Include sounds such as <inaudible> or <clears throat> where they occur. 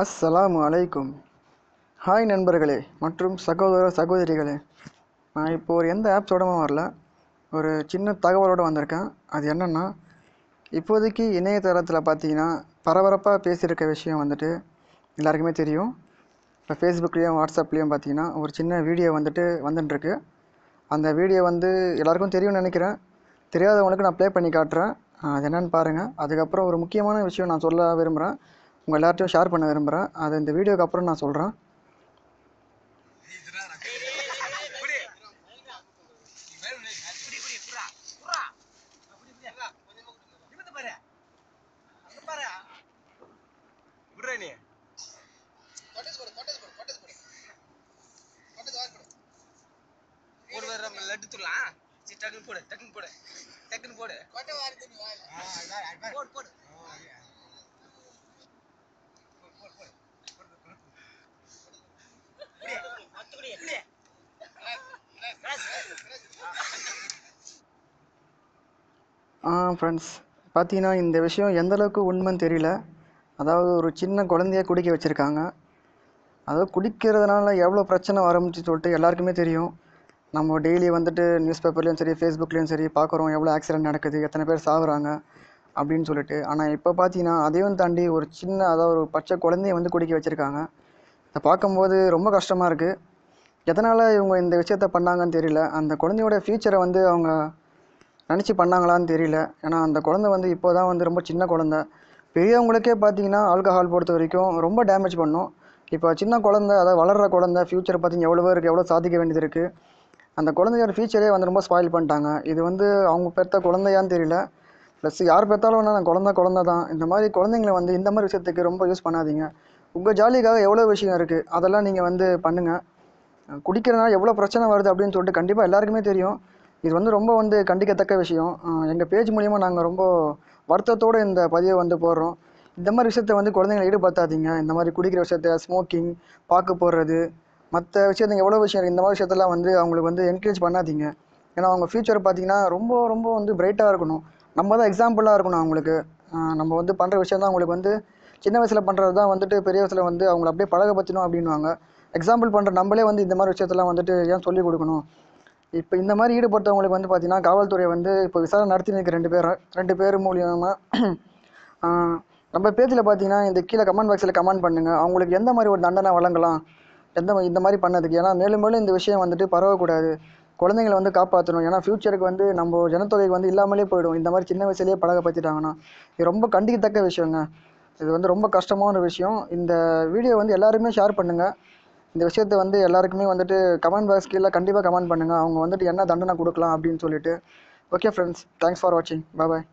அஸ்ஸலாம் அலைக்கும். ஹாய் நண்பர்களே மற்றும் சகோதர சகோதரிகளே. நான் இப்போ ஒரு எந்த ஆப்ஸோடவும் வரல. ஒரு சின்ன தகவலோடு வந்திருக்கேன். அது என்னென்னா இப்போதைக்கு இணையதளத்தில் பார்த்தீங்கன்னா பரபரப்பாக பேசியிருக்க விஷயம் வந்துட்டு எல்லாருக்குமே தெரியும். இப்போ ஃபேஸ்புக்லேயும் வாட்ஸ்அப்லேயும் பார்த்தீங்கன்னா ஒரு சின்ன வீடியோ வந்துட்டு வந்துட்டுருக்கு. அந்த வீடியோ வந்து எல்லாருக்கும் தெரியும்னு நினைக்கிறேன். தெரியாதவங்களுக்கு நான் ப்ளே பண்ணி காட்டுறேன். அது என்னென்னு பாருங்கள் அதுக்கப்புறம் ஒரு முக்கியமான விஷயம் நான் சொல்ல விரும்புகிறேன் உங்கள் எல்லார்ட்டையும் ஷேர் பண்ண விரும்புகிறேன் அதை இந்த வீடியோக்கு அப்புறம் நான் சொல்கிறேன் ஒரு லட்டு தூக்கலாம் டக்குன்னு போடு டக்குன்னு போடு டக்குன்னு போடு போடு போடு. ஃப்ரெண்ட்ஸ் பார்த்தீங்கன்னா இந்த விஷயம் எந்தளவுக்கு உண்மைன்னு தெரியல. அதாவது ஒரு சின்ன குழந்தைய குடிக்க வச்சுருக்காங்க. அதாவது குடிக்கிறதுனால எவ்வளோ பிரச்சனை ஆரம்பிச்சு சொல்லிட்டு எல்லாருக்குமே தெரியும். நம்ம டெய்லி வந்துட்டு நியூஸ் பேப்பர்லேயும் சரி ஃபேஸ்புக்லேயும் சரி பார்க்குறோம் எவ்வளோ ஆக்சிடென்ட் நடக்குது எத்தனை பேர் சாகுறாங்க அப்படின்னு சொல்லிட்டு. ஆனால் இப்போ பார்த்தீங்கன்னா அதையும் தாண்டி ஒரு சின்ன அதாவது ஒரு பச்சை குழந்தைய வந்து குடிக்க வச்சுருக்காங்க. இதை பார்க்கும்போது ரொம்ப கஷ்டமாக இருக்குது எதனால் இவங்க இந்த விஷயத்த பண்ணாங்கன்னு தெரியல. அந்த குழந்தையோட ஃப்யூச்சரை வந்து அவங்க நினச்சி பண்ணாங்களான்னு தெரியல. ஏன்னா அந்த குழந்தை வந்து இப்போ தான் வந்து ரொம்ப சின்ன குழந்தை. பெரியவங்களுக்கே பார்த்தீங்கன்னா ஆல்கஹால் பொறுத்த வரைக்கும் ரொம்ப டேமேஜ் பண்ணும். இப்போ சின்ன குழந்தை அதாவது வளர்கிற குழந்தை ஃப்யூச்சர் பார்த்தீங்கன்னா எவ்வளோ இருக்குது எவ்வளோ சாதிக்க வேண்டியது இருக்குது அந்த குழந்தையோட ஃபியூச்சரே வந்து ரொம்ப ஸ்பாயில் பண்ணிட்டாங்க. இது வந்து அவங்க பெற்ற குழந்தையான்னு தெரியல. ப்ளஸ் யார் பெற்றாலும் வேணா குழந்த குழந்த குழந்தை தான் இந்த மாதிரி குழந்தைங்களை வந்து இந்த மாதிரி விஷயத்துக்கு ரொம்ப யூஸ் பண்ணாதீங்க. உங்கள் ஜாலிக்காக எவ்வளோ விஷயம் இருக்குது அதெல்லாம் நீங்கள் வந்து பண்ணுங்கள் குடிக்கிறனால எவ்வளோ பிரச்சனை வருது அப்படின்னு சொல்லிட்டு கண்டிப்பாக எல்லாருக்குமே தெரியும். இது வந்து ரொம்ப வந்து கண்டிக்கத்தக்க விஷயம். எங்கள் பேஜ் மூலிமா நாங்கள் ரொம்ப வருத்தத்தோடு இந்த பதிவை வந்து போடுறோம். இந்த மாதிரி விஷயத்த வந்து குழந்தைங்களை ஈடுபடுத்தாதீங்க. இந்த மாதிரி குடிக்கிற விஷயத்த ஸ்மோக்கிங் பார்க்க போடுறது மற்ற விஷயத்துங்க எவ்வளோ விஷயம் இந்த மாதிரி விஷயத்தெல்லாம் வந்து அவங்களுக்கு வந்து என்கரேஜ் பண்ணாதீங்க. ஏன்னா அவங்க ஃப்யூச்சர் பார்த்தீங்கன்னா ரொம்ப ரொம்ப வந்து பிரைட்டாக இருக்கணும். நம்ம தான் எக்ஸாம்பிளாக இருக்கணும் அவங்களுக்கு. நம்ம வந்து பண்ணுற விஷயம் தான் அவங்களுக்கு வந்து சின்ன வயசில் பண்ணுறது தான் வந்துட்டு பெரிய வயசில் வந்து அவங்கள அப்படியே பழகப்படுத்தணும் அப்படின்வாங்க எக்ஸாம்பிள் பண்ணுற நம்மளே வந்து இந்த மாதிரி விஷயத்தெல்லாம் வந்துட்டு ஏன் சொல்லிக் கொடுக்கணும்? இப்போ இந்த மாதிரி ஈடுபட்டவங்களுக்கு வந்து பார்த்தீங்கன்னா காவல்துறை வந்து இப்போ விசாரணை நடத்தி ரெண்டு பேர் ரெண்டு பேர் மூலியமாக <clears throat> நம்ம பேஜில் பார்த்தீங்கன்னா இந்த கீழே கமெண்ட் பாக்ஸில் கமெண்ட் பண்ணுங்கள் அவங்களுக்கு எந்த மாதிரி ஒரு தண்டனை வழங்கலாம்? எந்த இந்த மாதிரி பண்ணதுக்கு. ஏன்னா மேலும் மேலும் இந்த விஷயம் வந்துட்டு பரவக்கூடாது. குழந்தைங்களை வந்து காப்பாற்றணும் ஏன்னா ஃப்யூச்சருக்கு வந்து நம்ம ஜனத்தொகைக்கு வந்து இல்லாமலே போயிடும். இந்த மாதிரி சின்ன வயசுலேயே பழகப்படுத்திட்டாங்கன்னா இது ரொம்ப கண்டிக்கத்தக்க விஷயங்க. இது வந்து ரொம்ப கஷ்டமான விஷயம். இந்த வீடியோ வந்து எல்லாருமே ஷேர் பண்ணுங்கள் இந்த விஷயத்தை வந்து எல்லாருக்குமே வந்துட்டு கமெண்ட் பாக்ஸ் கீழே கண்டிப்பாக கமெண்ட் பண்ணுங்கள் அவங்க வந்துட்டு என்ன தண்டனை கொடுக்கலாம் அப்படின்னு சொல்லிட்டு. ஓகே ஃப்ரெண்ட்ஸ் தேங்க்ஸ் ஃபார் வாட்சிங் பாய்